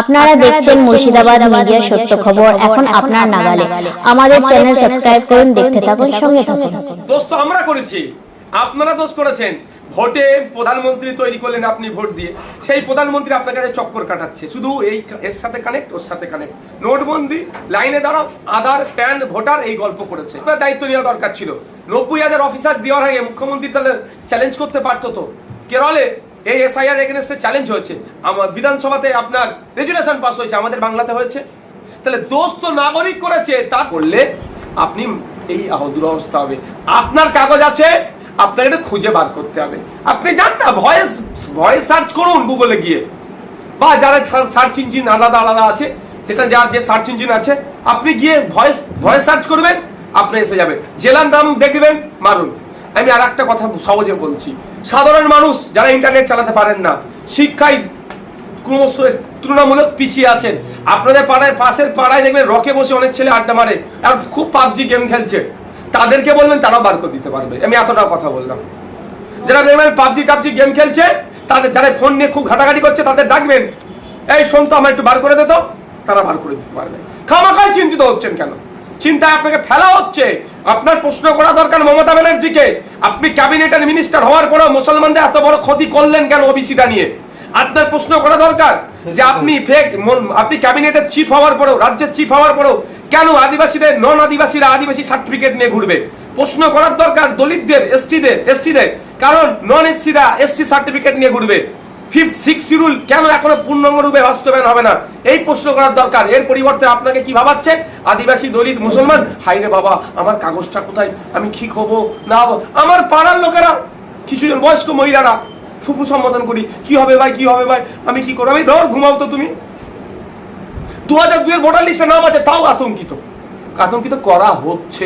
আপনারা দেখছেন মুর্শিদাবাদ মিডিয়া সত্য খবর। এখন আপনার নাগালে। আমাদের চ্যানেল সাবস্ক্রাইব করুন দেখতে থাকুন সঙ্গে থাকুন। দোষ তো আমরা করেছি। আপনারা দোষ করেছেন। ভোটে প্রধানমন্ত্রী তৈরি করলেন আপনি ভোট দিয়ে। সেই প্রধানমন্ত্রী আপনার কাছে চক্কর কাটাচ্ছে। শুধু এই এর সাথে কানেক্ট ওর সাথে কানেক্ট নোটবন্দি লাইনে দাঁড়াও আধার প্যান ভোটার এই গল্প করেছে। দায়িত্ব নেওয়া দরকার ছিল। নব্বই হাজার অফিসার দেওয়ার আগে মুখ্যমন্ত্রী তাহলে চ্যালেঞ্জ করতে পারতো তো। কেরলে এই এসআইআর এগেনস্টে চ্যালেঞ্জ হয়েছে। আমার বিধানসভাতে আপনার রেজুলেশন পাস হয়েছে, আমাদের বাংলাতে হয়েছে। তাহলে দোষ তো নাগরিক করেছে, তা করলে আপনি এই দুরবস্থা হবে। আপনার কাগজ আছে, আপনাকে এটা খুঁজে বার করতে হবে। আপনি যান না, ভয়েস ভয়েস সার্চ করুন গুগলে গিয়ে। বা যারা সার্চ ইঞ্জিন আলাদা আলাদা আছে, যেটা যার যে সার্চ ইঞ্জিন আছে, আপনি গিয়ে ভয়েস ভয়েস সার্চ করবেন, আপনি এসে যাবেন। জেলার নাম দেখবেন, মারুন। আমি আর একটা কথা সহজে বলছি। সাধারণ মানুষ যারা ইন্টারনেট চালাতে পারেন না, শিক্ষায় ক্রমশ তুলনামূলক পিছিয়ে আছেন। আপনাদের পাড়ায়, পাশের পাড়ায় দেখবেন রকে বসে অনেক ছেলে আড্ডা মারে আর খুব পাবজি গেম খেলছে। তাদেরকে বলবেন, তারাও বার করে দিতে পারবে। আমি এতটা কথা বললাম। যারা দেখবেন পাবজি, টাবজি গেম খেলছে, তাদের যারা ফোন নিয়ে খুব ঘাটাঘাটি করছে, তাদের ডাকবেন, এই শোন তো, আমার একটু বার করে দে তো। তারা বার করে দিতে পারবে। খামাখাই চিন্তিত হচ্ছেন কেন? চিন্তায় আপনাকে ফেলা হচ্ছে। আপনার প্রশ্ন করা দরকার মমতা ব্যানার্জিকে। আপনি ক্যাবিনেটের মিনিস্টার হওয়ার পরেও মুসলমানদের এত বড় ক্ষতি করলেন কেন ওবিসিটা নিয়ে? আপনার প্রশ্ন করা দরকার যে আপনি ফেক আপনি ক্যাবিনেটের চিফ হওয়ার পরেও, রাজ্যের চিফ হওয়ার পরেও কেন আদিবাসীদের নন আদিবাসীরা আদিবাসী সার্টিফিকেট নিয়ে ঘুরবে? প্রশ্ন করার দরকার দলিতদের এসটিদের এসসিদের কারণ নন এসসিরা এসসি সার্টিফিকেট নিয়ে ঘুরবে। ফিফথ সিক্স শিডিউল কেন এখনও পূর্ণাঙ্গ রূপে বাস্তবায়ন হবে না? এই প্রশ্ন করার দরকার। এর পরিবর্তে আপনাকে কি ভাবাচ্ছে? আদিবাসী, দলিত, মুসলমান? হাই রে বাবা, আমার কাগজটা কোথায়? আমি ঠিক হব না হব। আমার পাড়ার লোকেরা, কিছুজন বয়স্ক মহিলারা ফুপু সম্বোধন করি। কি হবে ভাই, কি হবে ভাই? আমি কি করব? আমি ধর, ঘুমাও তো তুমি। দু হাজার দুয়ের ভোটার লিস্টে নাম আছে, তাও আতঙ্কিত। আতঙ্কিত করা হচ্ছে।